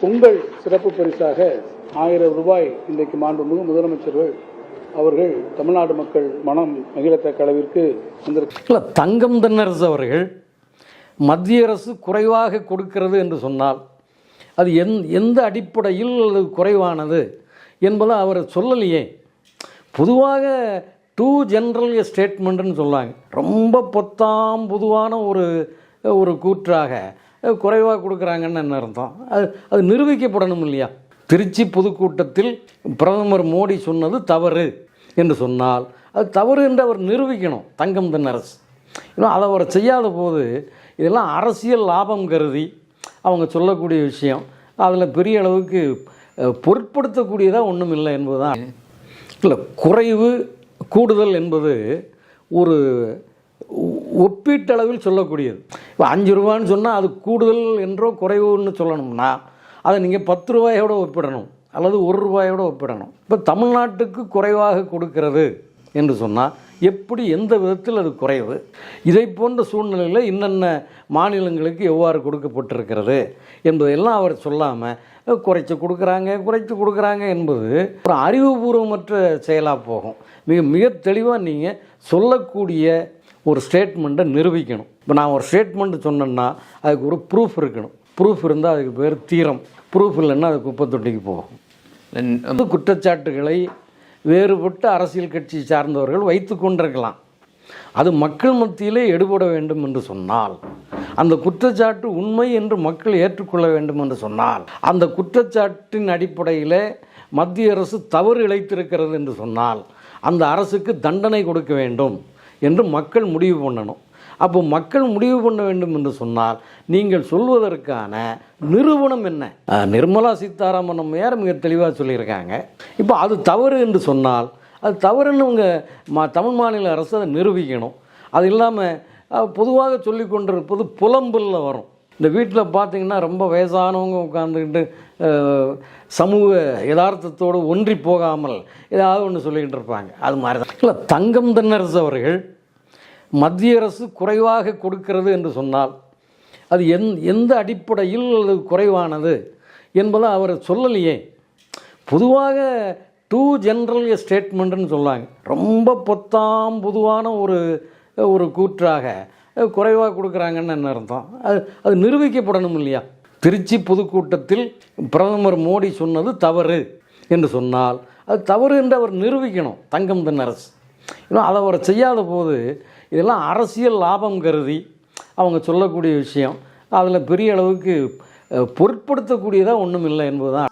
பொங்கல் சிறப்பு பரிசாக ஆயிரம் ரூபாய் இன்றைக்கு மாண்புமிகு முதலமைச்சர்கள் அவர்கள் தமிழ்நாடு மக்கள் மனம் மகிழத்தக்க அளவிற்கு வந்திருக்கிறார் இல்லை தங்கம் தென்னரசு அவர்கள் மத்திய அரசு குறைவாக கொடுக்கிறது என்று சொன்னால் அது எந் எந்த அடிப்படையில் அது குறைவானது என்பதை அவர் சொல்லலையே. பொதுவாக டூ ஜென்ரல் ஸ்டேட்மெண்ட்டுன்னு சொல்லுவாங்க ரொம்ப பொத்தாம் பொதுவான ஒரு ஒரு கூற்றாக குறைவாக கொடுக்குறாங்கன்னு என்ன அர்த்தம்? அது அது நிரூபிக்கப்படணும் இல்லையா? திருச்சி பொதுக்கூட்டத்தில் பிரதமர் மோடி சொன்னது தவறு என்று சொன்னால் அது தவறு என்று அவர் நிரூபிக்கணும் தங்கம் தென்னரசு இன்னும் அதை அவர் செய்யாத போது இதெல்லாம் அரசியல் லாபம் கருதி அவங்க சொல்லக்கூடிய விஷயம். அதில் பெரிய அளவுக்கு பொருட்படுத்தக்கூடியதாக ஒன்றும் இல்லை என்பதுதான். இல்லை குறைவு கூடுதல் என்பது ஒரு ஒப்பீட்டளவில் சொல்லக்கூடியது. இப்போ அஞ்சு ரூபான்னு சொன்னால் அது கூடுதல் என்றோ குறைவுன்னு சொல்லணும்னா அதை நீங்கள் பத்து ரூபாயோட ஒப்பிடணும் அல்லது ஒரு ரூபாயோட ஒப்பிடணும். இப்போ தமிழ்நாட்டுக்கு குறைவாக கொடுக்கிறது என்று சொன்னால் எப்படி எந்த விதத்தில் அது குறைவு? இதை போன்ற சூழ்நிலையில் இன்னென்ன மாநிலங்களுக்கு எவ்வாறு கொடுக்கப்பட்டிருக்கிறது என்பதையெல்லாம் அவர் சொல்லாமல் குறைச்சி கொடுக்குறாங்க குறைச்சி கொடுக்குறாங்க என்பது ஒரு அறிவுபூர்வமற்ற செயலாக போகும். மிக மிக தெளிவாக நீங்கள் சொல்லக்கூடிய ஒரு ஸ்டேட்மெண்ட்டை நிரூபிக்கணும். இப்போ நான் ஒரு ஸ்டேட்மெண்ட் சொன்னேன்னா அதுக்கு ஒரு ப்ரூஃப் இருக்கணும். ப்ரூஃப் இருந்தால் அதுக்கு பேர் தீரம். ப்ரூஃப் இல்லைன்னா அது குப்பை தொட்டிக்கு போகும். குற்றச்சாட்டுகளை வேறுபட்ட அரசியல் கட்சி சார்ந்தவர்கள் வைத்து கொண்டிருக்கலாம். அது மக்கள் மத்தியிலே எடுபட வேண்டும் என்று சொன்னால் அந்த குற்றச்சாட்டு உண்மை என்று மக்கள் ஏற்றுக்கொள்ள வேண்டும் என்று சொன்னால் அந்த குற்றச்சாட்டின் அடிப்படையில் மத்திய அரசு தவறு இழைத்திருக்கிறது என்று சொன்னால் அந்த அரசுக்கு தண்டனை கொடுக்க வேண்டும். என்று மக்கள் முடிவு பண்ணணும். அப்போ மக்கள் முடிவு பண்ண வேண்டும் என்று சொன்னால் நீங்கள் சொல்வதற்கான நிறுவனம் என்ன? நிர்மலா சீதாராமன் அம்மையார் மிக தெளிவாக சொல்லியிருக்காங்க. இப்போ அது தவறு என்று சொன்னால் அது தவறுன்னு உங்கள் மா தமிழ் மாநில அரசு அதை நிரூபிக்கணும். அது இல்லாமல் பொதுவாக சொல்லி கொண்டிருப்பது புலம்பல்ல வரும். இந்த வீட்டில் பார்த்தீங்கன்னா ரொம்ப வயசானவங்க உட்காந்துக்கிட்டு சமூக யதார்த்தத்தோடு ஒன்றி போகாமல் ஏதாவது ஒன்று சொல்லிக்கிட்டு இருப்பாங்க. அது மாதிரி தான் இல்லை தங்கம் தென்னரசு அவர்கள் மத்திய அரசு குறைவாக கொடுக்கிறது என்று சொன்னால் அது எந் எந்த அடிப்படையில் அது குறைவானது என்பதை அவர் சொல்லலையே. பொதுவாக டூ ஜென்ரல் ஸ்டேட்மெண்ட்னு சொல்லுவாங்க ரொம்ப பொத்தாம் பொதுவான ஒரு ஒரு கூற்றாக குறைவாக கொடுக்குறாங்கன்னு என்ன அர்த்தம்? அது அது நிரூபிக்கப்படணும் இல்லையா? திருச்சி பொதுக்கூட்டத்தில் பிரதமர் மோடி சொன்னது தவறு என்று சொன்னால் அது தவறு என்று அவர் நிரூபிக்கணும் தங்கம் தென்னரசு. இன்னும் அதை அவர் செய்யாத போது இதெல்லாம் அரசியல் லாபம் கருதி அவங்க சொல்லக்கூடிய விஷயம். அதில் பெரிய அளவுக்கு பொருட்படுத்தக்கூடியதாக ஒன்றும் இல்லை என்பதுதான்